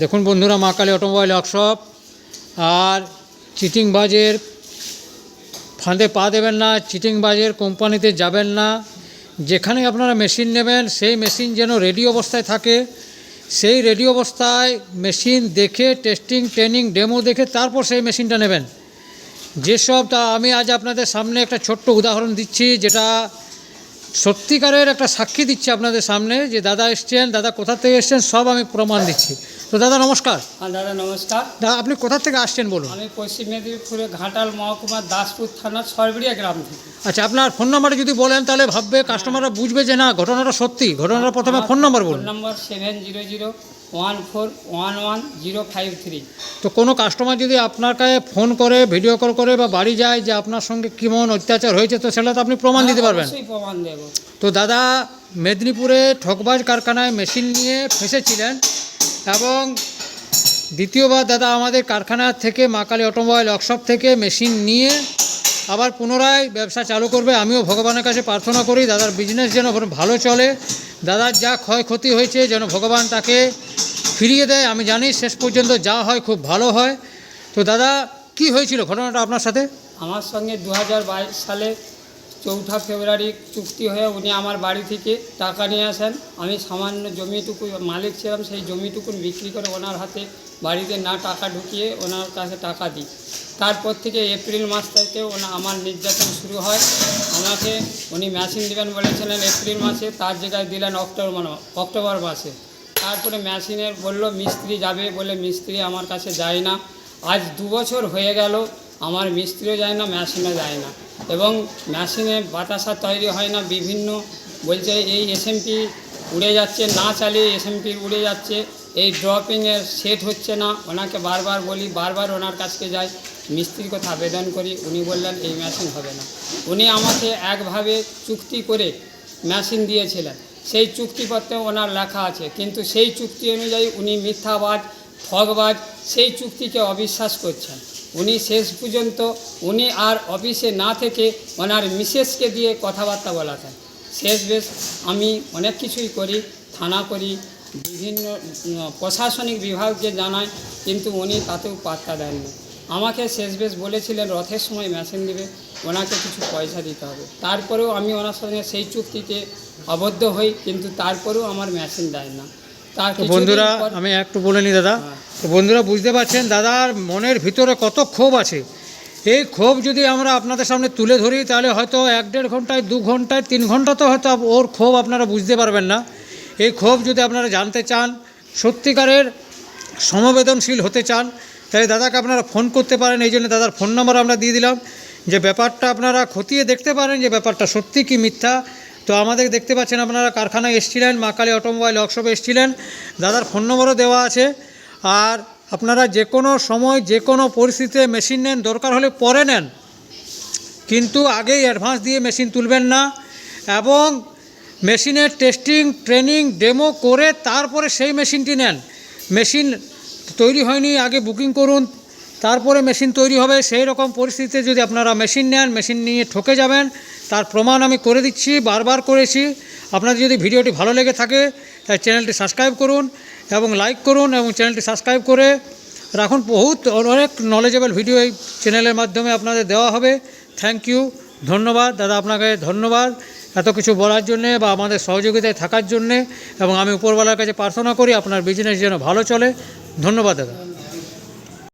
দেখুন বন্ধুরা, Ma Kali automobile workshop আর চিটিংবাজের ফাঁদে পা দেবেন না, চিটিংবাজের কোম্পানিতে যাবেন না। যেখানে আপনারা মেশিন নেবেন, সেই মেশিন যেন রেডি অবস্থায় থাকে। সেই রেডি অবস্থায় মেশিন দেখে টেস্টিং ট্রেনিং ডেমো দেখে তারপর সেই মেশিনটা নেবেন। যেসব তা আমি আজ আপনাদের সামনে একটা ছোট্ট উদাহরণ দিচ্ছি, যেটা সত্যিকারের একটা সাক্ষী দিচ্ছি আপনাদের সামনে, যে দাদা এসছেন, দাদা কোথা থেকে এসছেন, সব আমি প্রমাণ দিচ্ছি। তো দাদা নমস্কার। হ্যাঁ দাদা নমস্কার। দাদা আপনি কোথা থেকে আসছেন বলুন? আমি পশ্চিম মেদিনীপুরে ঘাটাল মহকুমার দাসপুর থানার সরবরিয়া গ্রাম থেকে। আচ্ছা আপনার ফোন নাম্বারটা যদি বলেন তাহলে ভাববে কাস্টমাররা বুঝবে যে না ঘটনাটা সত্যি। ঘটনাটা প্রথমে ফোন নাম্বার ফোন বলুন number seven zero zero one four one one zero five three তো কোনো কাস্টমার যদি আপনার কাছে ফোন করে ভিডিও কল করে বা বাড়ি যায় যে আপনার সঙ্গে কেমন অত্যাচার হয়েছে তো সেটা তো আপনি প্রমাণ দিতে পারবেন। অবশ্যই প্রমাণ দেবো। তো দাদা মেদিনীপুরে ঠকবাজ কারখানায় মেশিন নিয়ে ফেসেছিলেন। এবং দ্বিতীয়বার দাদা আমাদের কারখানা থেকে মা কালী অটোমোবাইল ওয়ার্কশপ থেকে মেশিন নিয়ে আবার পুনরায় ব্যবসা চালু করবে। আমিও ভগবানের কাছে প্রার্থনা করি, দাদার বিজনেস যেন ভালো চলে। দাদার যা ক্ষয়ক্ষতি হয়েছে, যেন ভগবান তাকে ফিরিয়ে দেয়। আমি জানি শেষ পর্যন্ত যা হয় খুব ভালো হয়। তো দাদা, কি হয়েছিল ঘটনাটা আপনার সাথে? আমার সঙ্গে দু হাজার বাইশ সালে চৌঠা ফেব্রুয়ারি চুক্তি হয়ে উনি আমার বাড়ি থেকে টাকা নিয়ে আসেন। আমি সামান্য জমিটুকু মালিক ছিলাম, সেই জমিটুকু বিক্রি করে ওনার হাতে বাড়িতে না টাকা ঢুকিয়ে ওনার কাছে টাকা দিই। তারপর থেকে এপ্রিল মাস থেকে ওনা আমার নির্যাতন শুরু হয়। আমাকে উনি মেশিন দেবেন বলেছিলেন এপ্রিল মাসে, তার জায়গায় দিলেন অক্টোবর অক্টোবর মাসে। তারপরে মেশিনের বলল, মিস্ত্রি যাবে বলে মিস্ত্রি আমার কাছে যায় না। আজ দু বছর হয়ে গেল আমার মিস্ত্রিও যায় না মেশিনে যায় না। এবং মেশিনে বাতাসা তৈরি হয় না, বিভিন্ন বলছে এই এসএমপি উড়ে যাচ্ছে, না চালিয়ে এসএমপি উড়ে যাচ্ছে, এই ড্রপিংয়ের সেট হচ্ছে না। ওনাকে বারবার বলি, বারবার ওনার কাছকে যাই। মিস্ত্রির কথা আবেদন করি, উনি বললেন এই মেশিন হবে না। উনি আমাকে একভাবে চুক্তি করে মেশিন দিয়েছিলেন। সেই চুক্তিপত্রে ওনার লেখা আছে, কিন্তু সেই চুক্তি অনুযায়ী উনি মিথ্যাবাদ, ঠগবাজ, সেই চুক্তিকে অবিশ্বাস করছেন। উনি শেষ পর্যন্ত উনি আর অফিসে না থেকে ওনার মিসেসকে দিয়ে কথাবার্তা বলাতেন। শেষ বেশ আমি অনেক কিছুই করি, থানা করি, বিভিন্ন প্রশাসনিক বিভাগকে জানাই, কিন্তু উনি তাতেও পাত্তা দেননি। আমাকে শেষ বেশ বলেছিলেন, রথের সময় মেশিন দেবে, ওনাকে কিছু পয়সা দিতে হবে। তারপরেও আমি ওনার সঙ্গে সেই চুক্তিতে আবদ্ধ হই, কিন্তু তারপরেও আমার মেশিন দেয় না। তো বন্ধুরা আমি একটু বলে নিই দাদা। হ্যাঁ। তো বন্ধুরা বুঝতে পারছেন দাদার মনের ভিতরে কত ক্ষোভ আছে। এই ক্ষোভ যদি আমরা আপনাদের সামনে তুলে ধরি তাহলে হয়তো এক দেড় ঘন্টায় দু ঘন্টায় তিন ঘণ্টা তো হয়তো ওর ক্ষোভ আপনারা বুঝতে পারবেন না। এই ক্ষোভ যদি আপনারা জানতে চান সত্যিকারের সমবেদনশীল হতে চান তাহলে দাদাকে আপনারা ফোন করতে পারেন। এই জন্য দাদার ফোন নাম্বার আমরা দিয়ে দিলাম। যে ব্যাপারটা আপনারা খতিয়ে দেখতে পারেন যে ব্যাপারটা সত্যি কি মিথ্যা তো আমাদের দেখতে পাচ্ছেন আপনারা কারখানায় এসেছিলেন, মা কালী অটোমোবাইল ওয়ার্কশপে এসেছিলেন। দাদার ফোন নম্বরও দেওয়া আছে। আর আপনারা যে কোনো সময়, যে কোনো পরিস্থিতিতে মেশিন নেন, দরকার হলে পরে নেন। কিন্তু আগেই অ্যাডভান্স দিয়ে মেশিন তুলবেন না। এবং মেশিনের টেস্টিং, ট্রেনিং, ডেমো করে তারপরে সেই মেশিনটি নেন। মেশিন তৈরি হয়নি, আগে বুকিং করুন। তারপরে মেশিন তৈরি হবে, সেই রকম পরিস্থিতিতে যদি আপনারা মেশিন নেন, মেশিন নিয়ে ঠকে যাবেন, তার প্রমাণ আমি করে দিচ্ছি, বারবার করেছি। আপনাদের যদি ভিডিওটি ভালো লেগে থাকে, তাই চ্যানেলটি সাবস্ক্রাইব করুন এবং লাইক করুন এবং চ্যানেলটি সাবস্ক্রাইব করে রাখুন। বহুত অনেক নলেজেবল ভিডিও এই চ্যানেলের মাধ্যমে আপনাদের দেওয়া হবে। থ্যাংক ইউ ধন্যবাদ। দাদা, আপনাকে ধন্যবাদ এত কিছু বলার জন্যে বা আমাদের সহযোগিতায় থাকার জন্যে এবং আমি উপরওয়ালার কাছে প্রার্থনা করি, আপনার বিজনেস যেন ভালো চলে। ধন্যবাদ, দাদা।